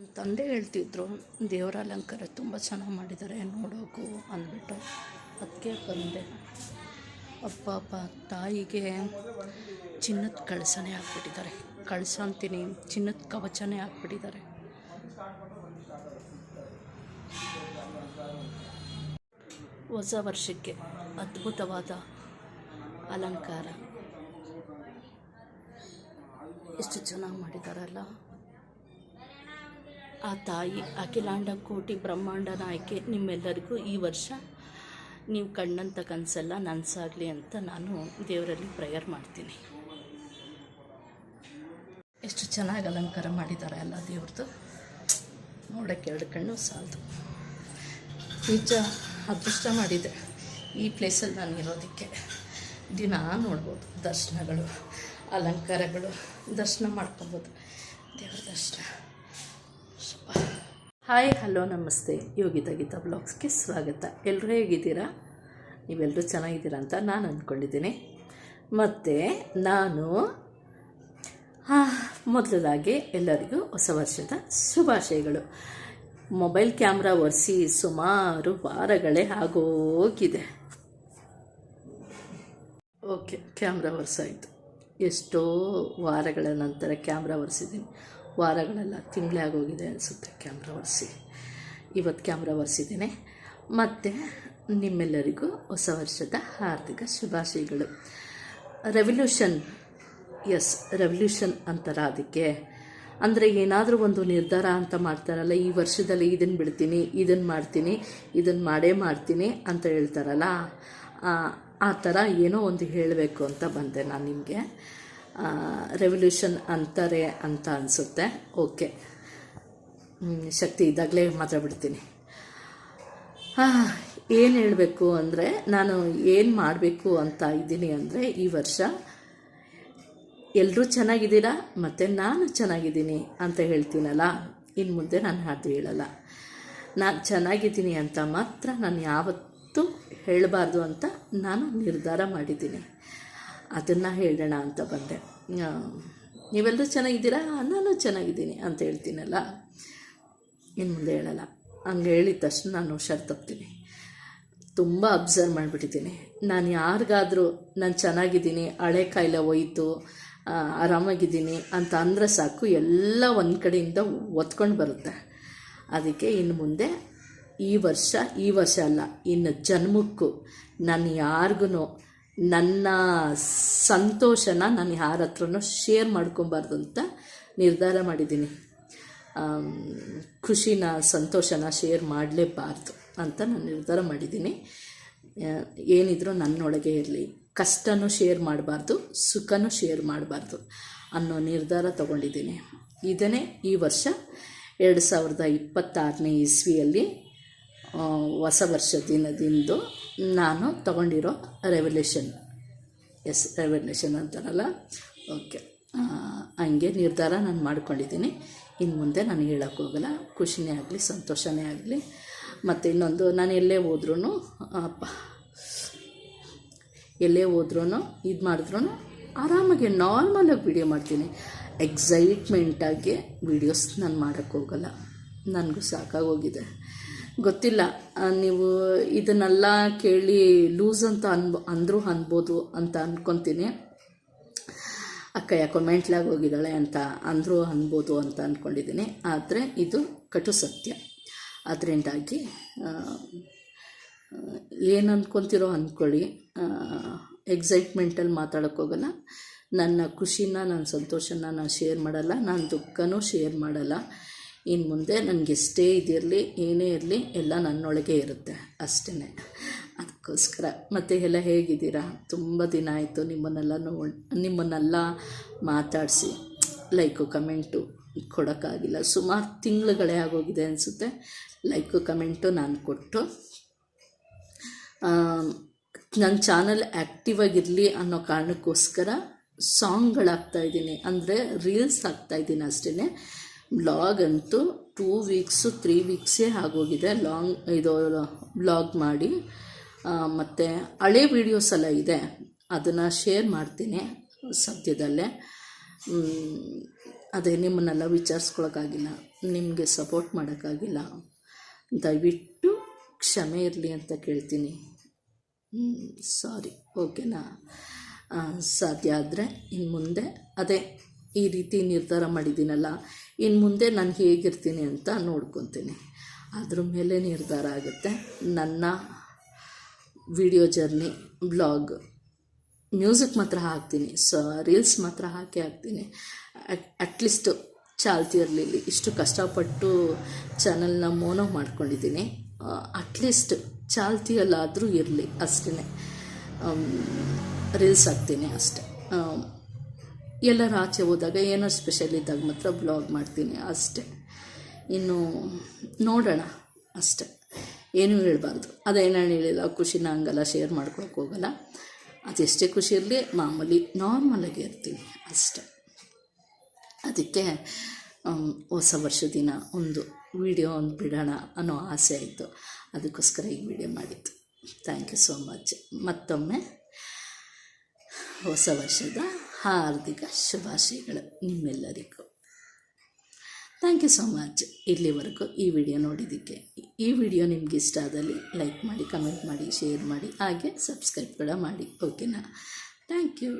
ತಂದೆ ಹೇಳ್ತಿದ್ರು, ದೇವರ ಅಲಂಕಾರ ತುಂಬ ಚೆನ್ನಾಗಿ ಮಾಡಿದ್ದಾರೆ ನೋಡೋಕು, ಅಂದ್ಬಿಟ್ಟು. ಅದಕ್ಕೆ ಬಂದೆ. ಅಪ್ಪ ಅಪ್ಪ, ತಾಯಿಗೆ ಚಿನ್ನದ ಕಳಸನೇ ಹಾಕ್ಬಿಟ್ಟಿದ್ದಾರೆ ಕಳಸ ಅಂತೀನಿ ಚಿನ್ನದ ಕವಚನೇ ಹಾಕ್ಬಿಟ್ಟಿದ್ದಾರೆ ಹೊಸ ವರ್ಷಕ್ಕೆ ಅದ್ಭುತವಾದ ಅಲಂಕಾರ. ಎಷ್ಟು ಚೆನ್ನಾಗಿ ಮಾಡಿದಾರಲ್ಲ. ಆ ತಾಯಿ ಅಖಿಲಾಂಡ ಕೋಟಿ ಬ್ರಹ್ಮಾಂಡ ನಾಯಕಿ ನಿಮ್ಮೆಲ್ಲರಿಗೂ ಈ ವರ್ಷ ನೀವು ಕಣ್ಣಂತ ಕನಸೆಲ್ಲ ನನಸಾಗಲಿ ಅಂತ ನಾನು ದೇವರಲ್ಲಿ ಪ್ರೇಯರ್ ಮಾಡ್ತೀನಿ. ಎಷ್ಟು ಚೆನ್ನಾಗಿ ಅಲಂಕಾರ ಮಾಡಿದ್ದಾರೆ ಅಲ್ಲ ದೇವ್ರದ್ದು ನೋಡೋಕ್ಕೆ ಎರಡು ಕಣ್ಣು ಸಾಲದು. ನಿಜ ಅದೃಷ್ಟ ಮಾಡಿದೆ. ಈ ಪ್ಲೇಸಲ್ಲಿ ನಾನು ಇರೋದಕ್ಕೆ ದಿನ ನೋಡ್ಬೋದು ದರ್ಶನಗಳು, ಅಲಂಕಾರಗಳು, ದರ್ಶನ ಮಾಡ್ಕೊಬೋದು. ದೇವ್ರ ದರ್ಶನ. ಹಾಯ್, ಹಲೋ, ನಮಸ್ತೆ. ಯೋಗಿತಾ ಗೀತಾ ಬ್ಲಾಗ್ಸ್ಗೆ ಸ್ವಾಗತ. ಎಲ್ಲರೂ ಹೇಗಿದ್ದೀರಾ? ನೀವೆಲ್ಲರೂ ಚೆನ್ನಾಗಿದ್ದೀರಾ ಅಂತ ನಾನು ಅಂದ್ಕೊಂಡಿದ್ದೀನಿ. ಮತ್ತು ನಾನು ಮೊದಲದಾಗಿ ಎಲ್ಲರಿಗೂ ಹೊಸ ವರ್ಷದ ಶುಭಾಶಯಗಳು. ಮೊಬೈಲ್ ಕ್ಯಾಮ್ರಾ ಒರೆಸಿ ಸುಮಾರು ವಾರಗಳೇ ಆಗೋಗಿದೆ. ಓಕೆ, ಕ್ಯಾಮ್ರಾ ಒರೆಸಾಯಿತು. ಎಷ್ಟೋ ವಾರಗಳ ನಂತರ ಕ್ಯಾಮ್ರಾ ಒರೆಸಿದ್ದೀನಿ. ವಾರಗಳೆಲ್ಲ ತಿಂಗಳೇ ಆಗೋಗಿದೆ ಅನಿಸುತ್ತೆ ಕ್ಯಾಮ್ರಾ ಒರೆಸಿ. ಇವತ್ತು ಕ್ಯಾಮ್ರಾ ಒರೆಸಿದ್ದೀನಿ. ಮತ್ತು ನಿಮ್ಮೆಲ್ಲರಿಗೂ ಹೊಸ ವರ್ಷದ ಹಾರ್ದಿಕ ಶುಭಾಶಯಗಳು. ರೆವಲ್ಯೂಷನ್ ಎಸ್ ರೆವಲ್ಯೂಷನ್ ಅಂತಾರ ಅದಕ್ಕೆ ಅಂದರೆ ಏನಾದರೂ ಒಂದು ನಿರ್ಧಾರ ಅಂತ ಮಾಡ್ತಾರಲ್ಲ, ಈ ವರ್ಷದಲ್ಲಿ ಇದನ್ನು ಬಿಡ್ತೀನಿ ಇದನ್ನು ಮಾಡ್ತೀನಿ ಇದನ್ನು ಮಾಡೇ ಮಾಡ್ತೀನಿ ಅಂತ ಹೇಳ್ತಾರಲ್ಲ, ಆ ಥರ ಏನೋ ಒಂದು ಹೇಳಬೇಕು ಅಂತ ಬಂದೆ ನಾನು ನಿಮಗೆ. ರೆವಲ್ಯೂಷನ್ ಅಂತಾರೆ ಅಂತ ಅನಿಸುತ್ತೆ. ಓಕೆ ಶಕ್ತಿ ಇದ್ದಾಗಲೇ ಮಾತಾಡ್ಬಿಡ್ತೀನಿ ಏನು ಹೇಳಬೇಕು ಅಂದರೆ, ನಾನು ಏನು ಮಾಡಬೇಕು ಅಂತ ಇದ್ದೀನಿ ಅಂದರೆ, ಈ ವರ್ಷ ಎಲ್ಲರೂ ಚೆನ್ನಾಗಿದ್ದೀರಾ? ಮತ್ತು ನಾನು ಚೆನ್ನಾಗಿದ್ದೀನಿ ಅಂತ ಹೇಳ್ತೀನಲ್ಲ? ಇನ್ನು ಮುಂದೆ ನಾನು ಅದು ಹೇಳಲ್ಲ. ನಾನು ಚೆನ್ನಾಗಿದ್ದೀನಿ ಅಂತ ಮಾತ್ರ ನಾನು ಯಾವತ್ತೂ ಹೇಳಬಾರ್ದು ಅಂತ ನಾನು ನಿರ್ಧಾರ ಮಾಡಿದ್ದೀನಿ. ಅದನ್ನು ಹೇಳೋಣ ಅಂತ ಬಂದೆ. ನೀವೆಲ್ಲರೂ ಚೆನ್ನಾಗಿದ್ದೀರಾ? ನಾನು ಚೆನ್ನಾಗಿದ್ದೀನಿ ಅಂತ ಹೇಳ್ತೀನಲ್ಲ? ಇನ್ನು ಮುಂದೆ ಹೇಳಲ್ಲ. ಹಂಗೆ ಹೇಳಿದ ತಕ್ಷಣ ನಾನು ಹುಷಾರು ತಪ್ತೀನಿ. ತುಂಬ ಅಬ್ಸರ್ವ್ ಮಾಡಿಬಿಟ್ಟಿದ್ದೀನಿ. ನಾನು ಯಾರಿಗಾದರೂ ನಾನು ಚೆನ್ನಾಗಿದ್ದೀನಿ, ಹಳೆ ಕಾಯಿಲೆ ಹೋಯ್ತು ಆರಾಮಾಗಿದ್ದೀನಿ ಅಂತ ಅಂದರೆ ಸಾಕು, ಎಲ್ಲ ಒಂದು ಕಡೆಯಿಂದ ಒತ್ಕೊಂಡು ಬರುತ್ತೆ. ಅದಕ್ಕೆ ಇನ್ನು ಮುಂದೆ ಈ ವರ್ಷ ಈ ವರ್ಷ ಅಲ್ಲ, ಇನ್ನು ಜನ್ಮಕ್ಕೂ ನಾನು ಯಾರಿಗೂ ನನ್ನ ಸಂತೋಷನ ನಾನು ಯಾರ ಹತ್ರನೂ ಶೇರ್ ಮಾಡ್ಕೊಬಾರ್ದು ಅಂತ ನಿರ್ಧಾರ ಮಾಡಿದ್ದೀನಿ. ಖುಷಿನ, ಸಂತೋಷನ ಶೇರ್ ಮಾಡಲೇಬಾರ್ದು ಅಂತ ನಾನು ನಿರ್ಧಾರ ಮಾಡಿದ್ದೀನಿ. ಏನಿದ್ರೂ ನನ್ನೊಳಗೆ ಇರಲಿ. ಕಷ್ಟನೂ ಶೇರ್ ಮಾಡಬಾರ್ದು, ಸುಖನೂ ಶೇರ್ ಮಾಡಬಾರ್ದು ಅನ್ನೋ ನಿರ್ಧಾರ ತಗೊಂಡಿದ್ದೀನಿ. ಇದನ್ನೇ ಈ ವರ್ಷ ಎರಡು ಸಾವಿರದ ಇಪ್ಪತ್ತಾರನೇ ಇಸ್ವಿಯಲ್ಲಿ ಹೊಸ ವರ್ಷ ದಿನದಿಂದು ನಾನು ತಗೊಂಡಿರೋ ರೆವಲ್ಯೂಷನ್ ಎಸ್ ರೆವಲ್ಯೂಷನ್ ಅಂತಾರಲ್ಲ? ಓಕೆ ಹಂಗೆ ನಿರ್ಧಾರ ನಾನು ಮಾಡ್ಕೊಂಡಿದ್ದೀನಿ. ಇನ್ನು ಮುಂದೆ ನಾನು ಹೇಳೋಕ್ಕೆ ಹೋಗಲ್ಲ. ಖುಷಿನೇ ಆಗಲಿ, ಸಂತೋಷನೇ ಆಗಲಿ. ಮತ್ತು ಇನ್ನೊಂದು, ನಾನು ಎಲ್ಲೇ ಹೋದ್ರೂ ಅಪ್ಪ ಎಲ್ಲೇ ಹೋದ್ರೂ ಇದು ಮಾಡಿದ್ರೂ ಆರಾಮಾಗಿ ನಾರ್ಮಲಾಗಿ ವೀಡಿಯೋ ಮಾಡ್ತೀನಿ. ಎಕ್ಸೈಟ್ಮೆಂಟಾಗಿ ವೀಡಿಯೋಸ್ ನಾನು ಮಾಡೋಕ್ಕೋಗಲ್ಲ ನನಗೂ ಸಾಕಾಗೋಗಿದೆ ಗೊತ್ತಿಲ್ಲ. ನೀವು ಇದನ್ನೆಲ್ಲ ಕೇಳಿ ಲೂಸ್ ಅಂತ ಅನ್ಬೋ, ಅಂದರೂ ಅನ್ಬೋದು ಅಂತ ಅಂದ್ಕೊತೀನಿ ಅಕ್ಕ ಯಾಕೋ ಮೆಂಟ್ಲಾಗಿ ಹೋಗಿದ್ದಾಳೆ ಅಂತ ಅಂದರೂ ಅನ್ಬೋದು ಅಂತ ಅಂದ್ಕೊಂಡಿದ್ದೀನಿ ಆದರೆ ಇದು ಕಟು ಸತ್ಯ. ಅದರಿಂದಾಗಿ ಏನು ಅಂದ್ಕೊತಿರೋ ಅಂದ್ಕೊಳ್ಳಿ ಎಕ್ಸೈಟ್ಮೆಂಟಲ್ಲಿ ಮಾತಾಡೋಕ್ಕೋಗಲ್ಲ ನನ್ನ ಖುಷಿನ, ನನ್ನ ಸಂತೋಷನ ನಾನು ಶೇರ್ ಮಾಡಲ್ಲ. ನಾನು ದುಃಖನೂ ಶೇರ್ ಮಾಡಲ್ಲ. ಇನ್ನು ಮುಂದೆ ನನಗೆ ಎಷ್ಟೇ ಇದಿರಲಿ, ಏನೇ ಇರಲಿ, ಎಲ್ಲ ನನ್ನೊಳಗೆ ಇರುತ್ತೆ. ಅಷ್ಟೇ ಅದಕ್ಕೋಸ್ಕರ. ಮತ್ತು ಎಲ್ಲ ಹೇಗಿದ್ದೀರಾ? ತುಂಬ ದಿನ ಆಯಿತು ನಿಮ್ಮನ್ನೆಲ್ಲ ನೋಡಿ, ನಿಮ್ಮನ್ನೆಲ್ಲ ಮಾತಾಡಿಸಿ ಲೈಕು ಕಮೆಂಟು ಕೊಡೋಕ್ಕಾಗಿಲ್ಲ. ಸುಮಾರು ತಿಂಗಳುಗಳೇ ಆಗೋಗಿದೆ ಅನಿಸುತ್ತೆ. ಲೈಕು ಕಮೆಂಟು ನಾನು ಕೊಟ್ಟು. ನನ್ನ ಚಾನಲ್ ಆ್ಯಕ್ಟಿವ್ ಆಗಿರಲಿ ಅನ್ನೋ ಕಾರಣಕ್ಕೋಸ್ಕರ ಸಾಂಗ್ಗಳಾಗ್ತಾಯಿದ್ದೀನಿ ಅಂದರೆ ರೀಲ್ಸ್ ಹಾಕ್ತಾಯಿದ್ದೀನಿ ಅಷ್ಟೇ ಬ್ಲಾಗ್ ಅಂತೂ ಟೂ ವೀಕ್ಸು ತ್ರೀ ವೀಕ್ಸೇ ಆಗೋಗಿದೆ. ಲಾಂಗ್ ಇದು ಬ್ಲಾಗ್ ಮಾಡಿ. ಮತ್ತು ಹಳೆ ವೀಡಿಯೋಸ್ ಎಲ್ಲ ಇದೆ. ಅದನ್ನು ಶೇರ್ ಮಾಡ್ತೀನಿ ಸದ್ಯದಲ್ಲೇ. ಅದೇ ನಿಮ್ಮನ್ನೆಲ್ಲ ವಿಚಾರಿಸ್ಕೊಳಕ್ಕಾಗಿಲ್ಲ. ನಿಮಗೆ ಸಪೋರ್ಟ್ ಮಾಡೋಕ್ಕಾಗಿಲ್ಲ. ದಯವಿಟ್ಟು ಕ್ಷಮೆ ಇರಲಿ ಅಂತ ಕೇಳ್ತೀನಿ. ಸಾರಿ. ಓಕೆನಾ? ಸಾಧ್ಯ ಆದರೆ ಇನ್ನು ಮುಂದೆ ಅದೇ ಈ ರೀತಿ ನಿರ್ಧಾರ ಮಾಡಿದ್ದೀನಲ್ಲ. ಇನ್ನು ಮುಂದೆ ನಾನು ಹೇಗಿರ್ತೀನಿ ಅಂತ ನೋಡ್ಕೊತೀನಿ. ಅದ್ರ ಮೇಲೆ ನಿರ್ಧಾರ ಆಗುತ್ತೆ. ನನ್ನ ವಿಡಿಯೋ ಜರ್ನಿ, ಬ್ಲಾಗ್, ಮ್ಯೂಸಿಕ್ ಮಾತ್ರ ಹಾಕ್ತೀನಿ. ಸ, ರೀಲ್ಸ್ ಮಾತ್ರ ಹಾಕಿ ಹಾಕ್ತೀನಿ. ಅಟ್ಲೀಸ್ಟು ಚಾಲ್ತಿ ಇರಲಿಲ್ಲ. ಇಷ್ಟು ಕಷ್ಟಪಟ್ಟು ಚಾನಲ್ನ ಮೋನೋ ಮಾಡ್ಕೊಂಡಿದ್ದೀನಿ. ಅಟ್ಲೀಸ್ಟ್ ಚಾಲ್ತಿಯಲ್ಲಾದರೂ ಇರಲಿ ಅಷ್ಟೇ ರೀಲ್ಸ್ ಹಾಕ್ತೀನಿ ಅಷ್ಟೆ. ಎಲ್ಲರ ಆಚೆ ಹೋದಾಗ ಏನೋ ಸ್ಪೆಷಲ್ ಇದ್ದಾಗ ಮಾತ್ರ ಬ್ಲಾಗ್ ಮಾಡ್ತೀನಿ ಅಷ್ಟೆ. ಇನ್ನು ನೋಡೋಣ ಅಷ್ಟೆ. ಏನೂ ಹೇಳಬಾರ್ದು. ಅದೇ ನಾನು ಹೇಳಿಲ್ಲ, ಖುಷಿನ ಹಂಗಲ್ಲ ಶೇರ್ ಮಾಡ್ಕೊಳಕ್ಕೆ ಹೋಗಲ್ಲ. ಅದೆಷ್ಟೇ ಖುಷಿ ಇರಲಿ, ಮಾಮೂಲಿ ನಾರ್ಮಲಾಗಿ ಇರ್ತೀನಿ ಅಷ್ಟೆ. ಅದಕ್ಕೆ ಹೊಸ ವರ್ಷ ದಿನ ಒಂದು ವಿಡಿಯೋ ಒಂದು ಬಿಡೋಣ ಅನ್ನೋ ಆಸೆ ಆಯಿತು. ಅದಕ್ಕೋಸ್ಕರ ಈ ವಿಡಿಯೋ ಮಾಡಿದ್ದು. ಥ್ಯಾಂಕ್ ಯು ಸೋ ಮಚ್ ಮತ್ತೊಮ್ಮೆ ಹೊಸ ವರ್ಷದ ಹಾರ್ದಿಕ ಶುಭಾಶಯಗಳು ನಿಮ್ಮೆಲ್ಲರಿಗೂ. ಥ್ಯಾಂಕ್ ಯು ಸೋ ಮಚ್ ಇಲ್ಲಿವರೆಗೂ ಈ ವಿಡಿಯೋ ನೋಡಿದ್ದಕ್ಕೆ, ಈ ವಿಡಿಯೋ ನಿಮ್ಗೆ ಇಷ್ಟ ಆದಲ್ಲಿ ಲೈಕ್ ಮಾಡಿ, ಕಮೆಂಟ್ ಮಾಡಿ, ಶೇರ್ ಮಾಡಿ, ಹಾಗೆ ಸಬ್ಸ್ಕ್ರೈಬ್ ಕೂಡ ಮಾಡಿ, ಓಕೆನಾ? Thank you